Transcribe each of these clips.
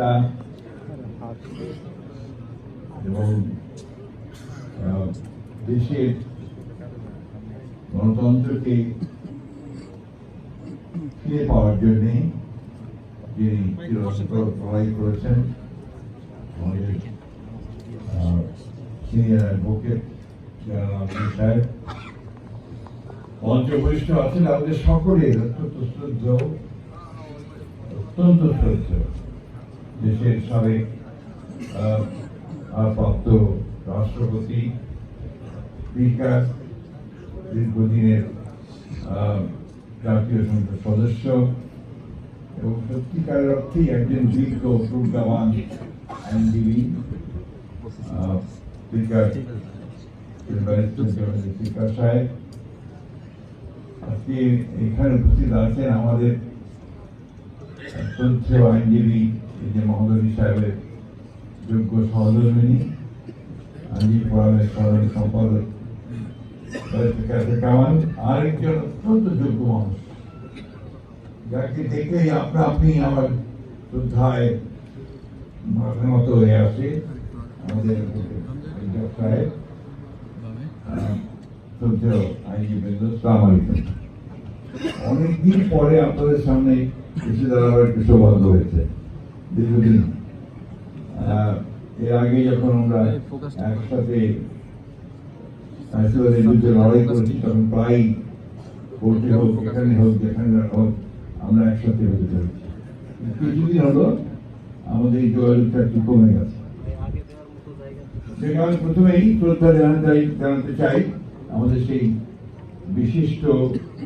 নেতা এবং দেশের গণতন্ত্রকে ফিরে পাওয়ার জন্য যিনি লড়াই করেছেন, আমাদের সাহেব মঞ্চবরিষ্ঠ আছেন, আমাদের সকলের অত্যন্ত শ্রদ্ধ অত্যন্ত শ্রদ্ধ দেশের সাবেক আহ, ভারপ্রাপ্ত রাষ্ট্রপতি স্পিকার দীর্ঘদিনের জাতীয় সংসদ সদস্য এবং সত্যিকারের অর্থেই একজন যোগ্য প্রজ্ঞাবান আইনজীবী স্পিকার স্পিকার সাহেব। আজকে এখানে উপস্থিত আছেন আমাদের তথ্য আইনজীবী যে মহোদয় সাহেবের যোগ্য সহধর্মিনী আইনজীবী ফোরামের সাধারণ সম্পাদক ব্যারিস্টার কামাল আরেকজন অত্যন্ত যোগ্য মানুষ। যাকে দেখলেই আপনা আপনি আমার শ্রদ্ধায় মাথার মতো হয়ে আসে আমাদের সাহেব। শ্রদ্ধ আইনজীবী সালাম আলাইকুম অনেকদিন পরে আপনাদের সামনে এসে দাঁড়াবার একটু সৌভাগ্য হয়েছে, দীর্ঘদিন। এর আগে যখন আমরা একসাথে লড়াই করেছি, তখন প্রায় কোর্টে হোক এখানে হোক, যেখানে হোক, আমরা একসাথে হতে পেরেছি। কিছুদিন হলো আমাদের যোগাযোগটা একটু কমে গেছে। সেখানে প্রথমেই শ্রদ্ধা জানাতে জানাতে চাই আমাদের সেই বিশিষ্ট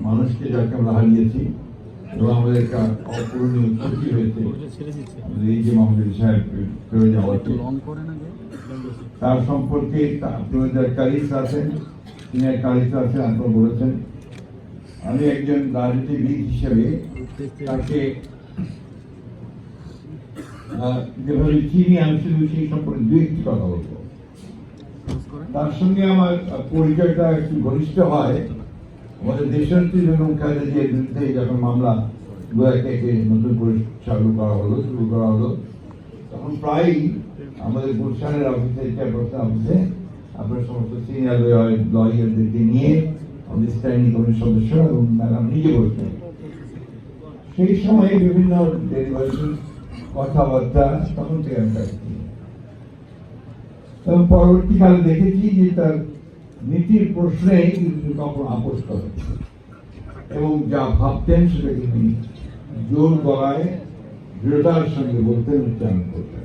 মানুষকে যাকে আমরা হারিয়েছি এবং আমাদের একটা অপূরণীয় ক্ষতি হয়েছে। এই যে মাহমুদ সাহেব যাওয়াতে তার সম্পর্কে আপনাদের কারিস আছেন তিনি এক কারিস আছেন আপনারা বলেছেন আমি একজন রাজনীতিবিদ হিসেবে তাকে যেভাবে চিনি আমি শুধু সেই সম্পর্কে দু একটি কথা বলব। তার সঙ্গে আমার পরিচয়টা একটু ঘনিষ্ঠ হয়। আমাদের দেশনেত্রী বেগম খালেদা জিয়ার বিরুদ্ধে যখন মামলা দু একে একে নতুন করে চালু করা হলো, শুরু করা হলো, তখন প্রায়ই আমাদের গুলশানের অফিসে চেয়ারপারসন অফিসে আপনার সমস্ত সিনিয়র লয়ারদেরকে নিয়ে আমাদের স্ট্যান্ডিং কমিটির সদস্য এবং ম্যাডাম নিজে বসতেন সেই সময়ে বিভিন্ন ডেলিভারেশন কথাবার্তা তখন থেকে আমি পরবর্তীকালে দেখেছি যে তার নীতির প্রশ্নে কিন্তু কখনো আপোষ করে এবং যা ভাবতেন সেটাকে তিনি জোর গলায় দৃঢ়তার সঙ্গে বলতেন, উচ্চারণ করতেন।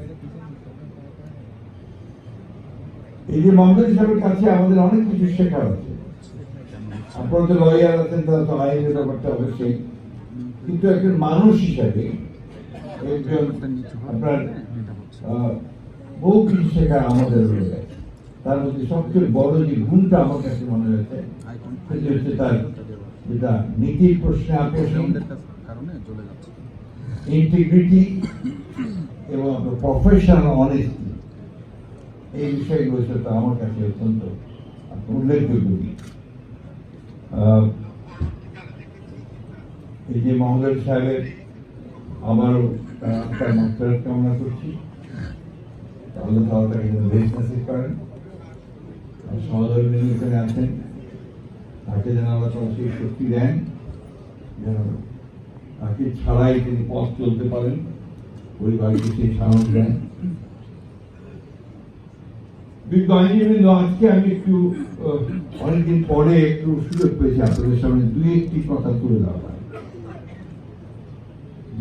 এই যে মমতা সাহেবের কাছে আমাদের অনেক কিছু শেখার আছে। আপনারা তো লয়ার আছেন, তারা তো আইনের ব্যাপারটা অবশ্যই। কিন্তু একজন মানুষ হিসাবে একজন আপনার বহু কিছু শেখার আমাদের রয়ে তার মধ্যে সবচেয়ে বড় যে গুণটা আমার কাছে মনে হয়েছে, সেটি হচ্ছে তার যেটা নীতির প্রশ্নে আকর্ষণ ইন্টিগ্রিটি এবং প্রফেশনাল অনেস্টি এই বিষয়গুলো সাথে আমার কাছে অত্যন্ত উল্লেখযোগ্য। এই যে মহম্মদ সাহেবের আমারও তার মাস্টার কামনা করছি। তাহলে তাহলে করেন। আর সহধর্মী এখানে আছেন। তাকে যেন আল্লাহ তালা সেই শক্তি দেন, যেন তাকে ছাড়াই তিনি পথ চলতে পারেন পরিবারকে সেই সাহস দেন। বিজ্ঞ আইনজীবীবৃন্দ আজকে আমি একটু অনেকদিন পরে একটু সুযোগ পেয়েছি আপনাদের সামনে দুই একটি কথা তুলে দেওয়া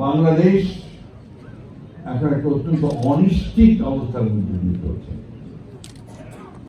বাংলাদেশ এখন একটা অত্যন্ত অনিশ্চিত অবস্থার মধ্যে দিয়ে চলছে।